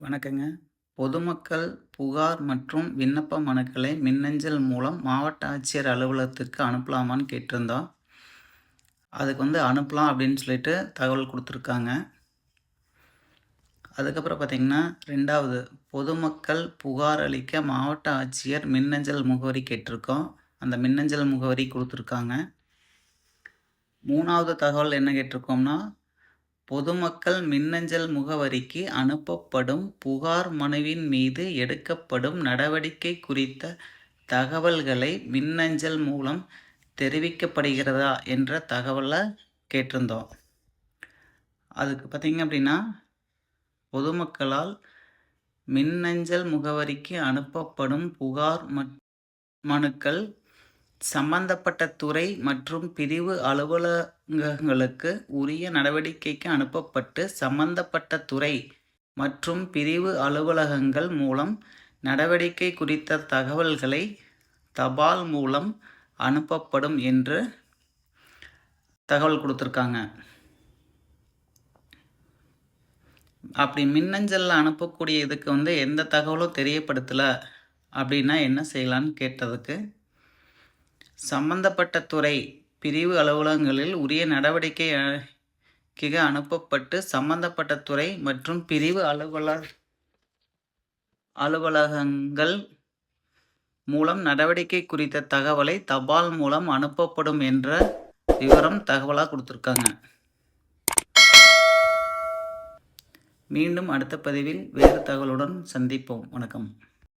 வணக்கங்க. பொதுமக்கள் புகார் மற்றும் விண்ணப்ப மனுக்களை மின்னஞ்சல் மூலம் மாவட்ட ஆட்சியர் அலுவலகத்திற்கு அனுப்பலாமான்னு கேட்டிருந்தோம். அதுக்கு வந்து அனுப்பலாம் அப்படின்னு சொல்லிட்டு தகவல் கொடுத்துருக்காங்க அதுக்கப்புறம் பார்த்தீங்கன்னா, ரெண்டாவது பொதுமக்கள் புகார் அளிக்க மாவட்ட ஆட்சியர் மின்னஞ்சல் முகவரி கேட்டிருக்கோம். அந்த மின்னஞ்சல் முகவரி கொடுத்துருக்காங்க மூணாவது தகவல் என்ன கேட்டிருக்கோம்னா, பொதுமக்கள் மின்னஞ்சல் முகவரிக்கு அனுப்பப்படும் புகார் மனுவின் மீது எடுக்கப்படும் நடவடிக்கை குறித்த தகவல்களை மின்னஞ்சல் மூலம் தெரிவிக்கப்படுகிறதா என்ற தகவலை கேட்டிருந்தோம். அதுக்கு பார்த்தீங்க அப்படின்னா, பொதுமக்களால் மின்னஞ்சல் முகவரிக்கு அனுப்பப்படும் புகார் மனுக்கள் சம்பந்தப்பட்ட துறை மற்றும் பிரிவு அலுவலகங்களுக்கு உரிய நடவடிக்கைக்கு அனுப்பப்பட்டு, சம்பந்தப்பட்ட துறை மற்றும் பிரிவு அலுவலகங்கள் மூலம் நடவடிக்கை குறித்த தகவல்களை தபால் மூலம் அனுப்பப்படும் என்று தகவல் கொடுத்துருக்காங்க. அப்படி மின்னஞ்சலில் அனுப்பக்கூடிய இதுக்கு வந்து எந்த தகவலும் தெரியப்படுத்தலை. அப்படின்னா என்ன செய்யலான்னு கேட்டதுக்கு, சம்பந்தப்பட்ட துறை, பிரிவு அலுவலகங்களில் உரிய நடவடிக்கை அனுப்பப்பட்டு, சம்பந்தப்பட்ட துறை மற்றும் பிரிவு அலுவலர் அலுவலகங்கள் மூலம் நடவடிக்கை குறித்த தகவலை தபால் மூலம் அனுப்பப்படும் என்ற விவரம் தகவலாக கொடுத்துருக்காங்க மீண்டும் அடுத்த பதிவில் வேறு தகவலுடன் சந்திப்போம். வணக்கம்.